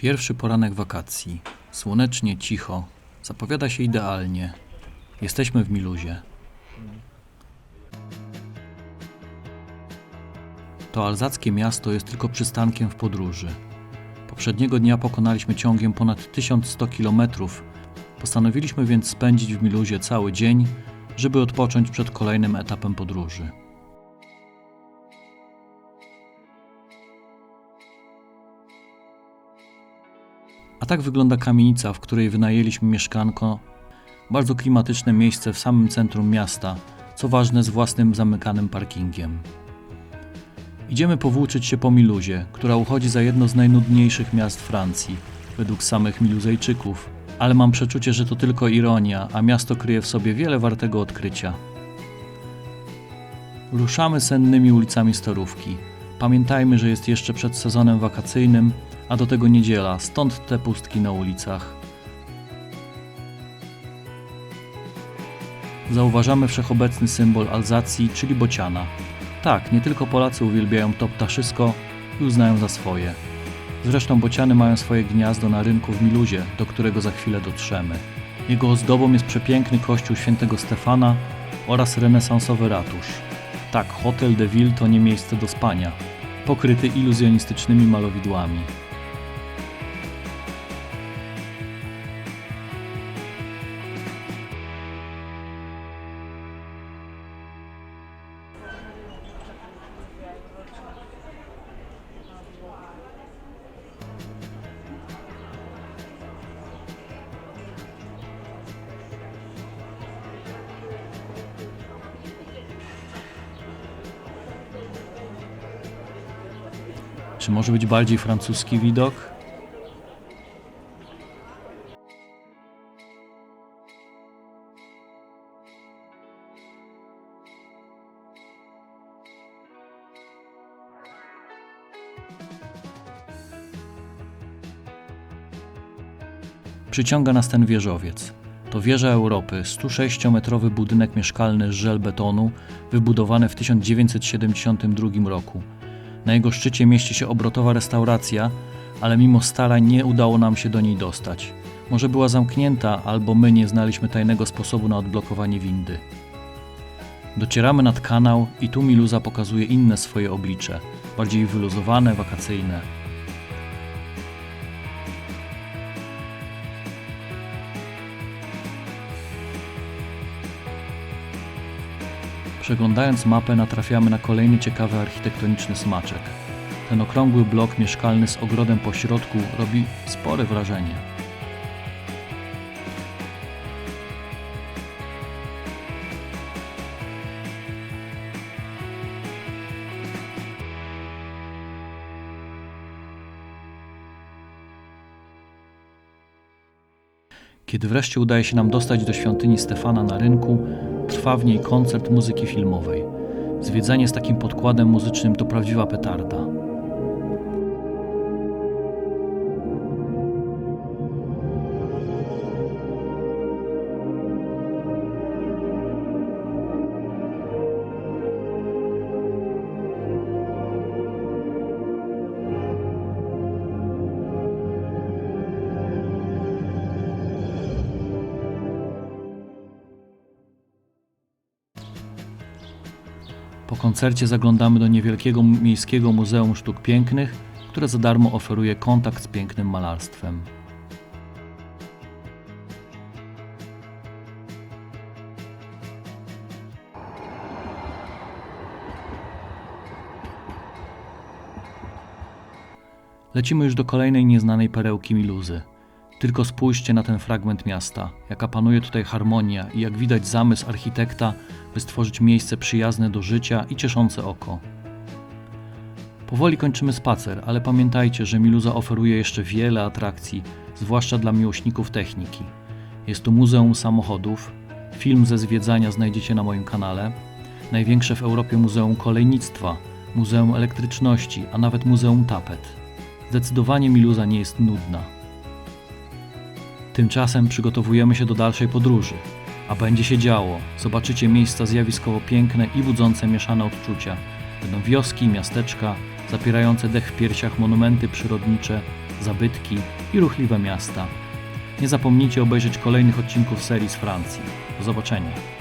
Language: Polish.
Pierwszy poranek wakacji. Słonecznie, cicho. Zapowiada się idealnie. Jesteśmy w Miluzie. To alzackie miasto jest tylko przystankiem w podróży. Poprzedniego dnia pokonaliśmy ciągiem ponad 1100 km. Postanowiliśmy więc spędzić w Miluzie cały dzień, żeby odpocząć przed kolejnym etapem podróży. A tak wygląda kamienica, w której wynajęliśmy mieszkanko. Bardzo klimatyczne miejsce w samym centrum miasta, co ważne z własnym zamykanym parkingiem. Idziemy powłóczyć się po Miluzie, która uchodzi za jedno z najnudniejszych miast Francji, według samych Miluzejczyków. Ale mam przeczucie, że to tylko ironia, a miasto kryje w sobie wiele wartego odkrycia. Ruszamy sennymi ulicami Starówki. Pamiętajmy, że jest jeszcze przed sezonem wakacyjnym, a do tego niedziela, stąd te pustki na ulicach. Zauważamy wszechobecny symbol Alzacji, czyli bociana. Tak, nie tylko Polacy uwielbiają to ptaszysko i uznają za swoje. Zresztą bociany mają swoje gniazdo na rynku w Miluzie, do którego za chwilę dotrzemy. Jego ozdobą jest przepiękny kościół świętego Stefana oraz renesansowy ratusz. Tak, Hotel de Ville to nie miejsce do spania, pokryty iluzjonistycznymi malowidłami. Czy może być bardziej francuski widok? Przyciąga nas ten wieżowiec. To wieża Europy, 106-metrowy budynek mieszkalny z żelbetonu, wybudowany w 1972 roku. Na jego szczycie mieści się obrotowa restauracja, ale mimo starań nie udało nam się do niej dostać. Może była zamknięta, albo my nie znaliśmy tajnego sposobu na odblokowanie windy. Docieramy nad kanał i tu Miluza pokazuje inne swoje oblicze, bardziej wyluzowane, wakacyjne. Przeglądając mapę natrafiamy na kolejny ciekawy architektoniczny smaczek. Ten okrągły blok mieszkalny z ogrodem po środku robi spore wrażenie. Kiedy wreszcie udaje się nam dostać do świątyni Stefana na rynku, trwa w niej koncert muzyki filmowej. Zwiedzanie z takim podkładem muzycznym to prawdziwa petarda. Po koncercie zaglądamy do niewielkiego miejskiego Muzeum Sztuk Pięknych, które za darmo oferuje kontakt z pięknym malarstwem. Lecimy już do kolejnej nieznanej perełki Miluzy. Tylko spójrzcie na ten fragment miasta, jaka panuje tutaj harmonia i jak widać zamysł architekta, by stworzyć miejsce przyjazne do życia i cieszące oko. Powoli kończymy spacer, ale pamiętajcie, że Miluza oferuje jeszcze wiele atrakcji, zwłaszcza dla miłośników techniki. Jest tu Muzeum Samochodów, film ze zwiedzania znajdziecie na moim kanale, największe w Europie Muzeum Kolejnictwa, Muzeum Elektryczności, a nawet Muzeum Tapet. Zdecydowanie Miluza nie jest nudna. Tymczasem przygotowujemy się do dalszej podróży, a będzie się działo. Zobaczycie miejsca zjawiskowo piękne i budzące mieszane odczucia. Będą wioski, miasteczka, zapierające dech w piersiach monumenty przyrodnicze, zabytki i ruchliwe miasta. Nie zapomnijcie obejrzeć kolejnych odcinków serii z Francji. Do zobaczenia.